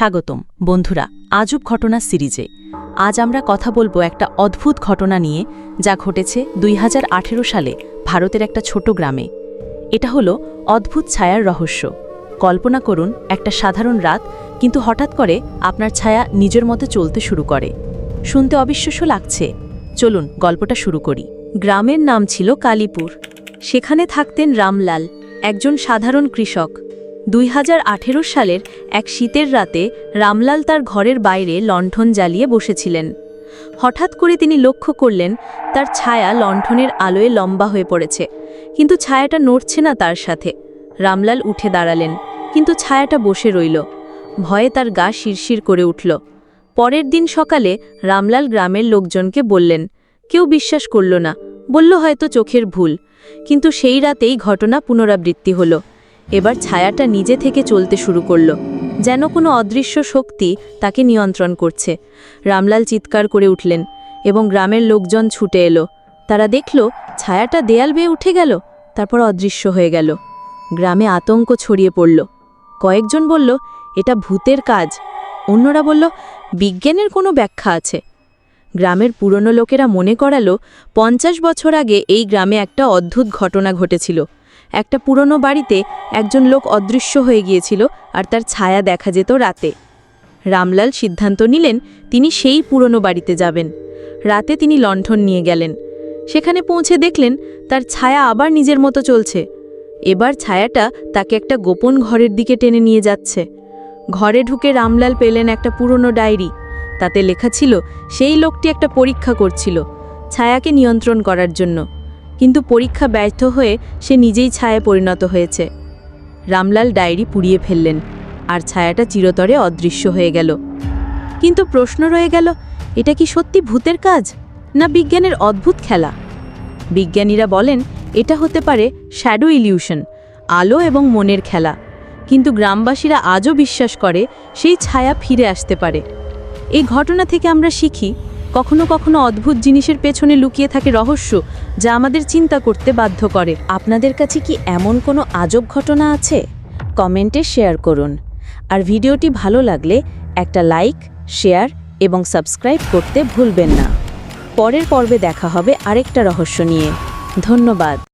স্বাগতম। বন্ধুরা, আজব ঘটনা সিরিজে। আজ আমরা কথা বলব একটা অদ্ভুত ঘটনা নিয়ে, যা ঘটেছে দুই হাজার আঠেরো সালে ভারতের একটা ছোট গ্রামে। এটা হলো অদ্ভুত ছায়ার রহস্য। কল্পনা করুন, একটা সাধারণ রাত, কিন্তু হঠাৎ করে আপনার ছায়া নিজের মতো চলতে শুরু করে। শুনতে অবিশ্বাস্য লাগছে। চলুন, গল্পটা শুরু করি। গ্রামের নাম ছিল কালীপুর। সেখানে থাকতেন রামলাল, একজন সাধারণ কৃষক। দুই হাজার আঠেরো সালের এক শীতের রাতে রামলাল তার ঘরের বাইরে লণ্ঠন জ্বালিয়ে বসেছিলেন। হঠাৎ করে তিনি লক্ষ্য করলেন, তার ছায়া লণ্ঠনের আলোয় লম্বা হয়ে পড়েছে। কিন্তু ছায়াটা নড়ছে না তার সাথে। রামলাল উঠে দাঁড়ালেন, কিন্তু ছায়াটা বসে রইল। ভয়ে তার গা শিরশির করে উঠল। পরের দিন সকালে রামলাল গ্রামের লোকজনকে বললেন, কেউ বিশ্বাস করল না। বলল হয়তো চোখের ভুল। কিন্তু সেই রাতেই ঘটনা পুনরাবৃত্তি হলো। এবার ছায়াটা নিজে থেকে চলতে শুরু করল, যেন কোনো অদৃশ্য শক্তি তাকে নিয়ন্ত্রণ করছে। রামলাল চিৎকার করে উঠলেন এবং গ্রামের লোকজন ছুটে এলো। তারা দেখল, ছায়াটা দেয়াল বেয়ে উঠে গেল, তারপর অদৃশ্য হয়ে গেল। গ্রামে আতঙ্ক ছড়িয়ে পড়ল। কয়েকজন বলল, এটা ভূতের কাজ। অন্যরা বলল, বিজ্ঞানের কোনো ব্যাখ্যা আছে। গ্রামের পুরনো লোকেরা মনে করালো, পঞ্চাশ বছর আগে এই গ্রামে একটা অদ্ভুত ঘটনা ঘটেছিল। একটা পুরনো বাড়িতে একজন লোক অদৃশ্য হয়ে গিয়েছিল আর তার ছায়া দেখা যেত রাতে। রামলাল সিদ্ধান্ত নিলেন তিনি সেই পুরনো বাড়িতে যাবেন। রাতে তিনি লণ্ঠন নিয়ে গেলেন। সেখানে পৌঁছে দেখলেন তার ছায়া আবার নিজের মতো চলছে। এবার ছায়াটা তাকে একটা গোপন ঘরের দিকে টেনে নিয়ে যাচ্ছে। ঘরে ঢুকে রামলাল পেলেন একটা পুরনো ডায়েরি। তাতে লেখা ছিল, সেই লোকটি একটা পরীক্ষা করছিল। ছায়াকে নিয়ন্ত্রণ করার জন্য। কিন্তু পরীক্ষা ব্যর্থ হয়ে সে নিজেই ছায়া পরিণত হয়েছে। রামলাল ডায়েরি পুড়িয়ে ফেললেন, আর ছায়াটা চিরতরে অদৃশ্য হয়ে গেল। কিন্তু প্রশ্ন রয়ে গেল, এটা কি সত্যি ভূতের কাজ, না বিজ্ঞানের অদ্ভুত খেলা? বিজ্ঞানীরা বলেন, এটা হতে পারে শ্যাডো ইলিউশন, আলো এবং মনের খেলা। কিন্তু গ্রামবাসীরা আজও বিশ্বাস করে সেই ছায়া ফিরে আসতে পারে। এই ঘটনা থেকে আমরা শিখি কখনো কখনো অদ্ভুত জিনিসের পেছনে লুকিয়ে থাকে রহস্য যা আমাদের চিন্তা করতে বাধ্য করে। আপনাদের কাছে কি এমন কোনো আজব ঘটনা আছে? কমেন্টে শেয়ার করুন। আর ভিডিওটি ভালো লাগলে একটা লাইক, শেয়ার এবং সাবস্ক্রাইব করতে ভুলবেন না। পরের পর্বে দেখা হবে আরেকটা রহস্য নিয়ে। ধন্যবাদ।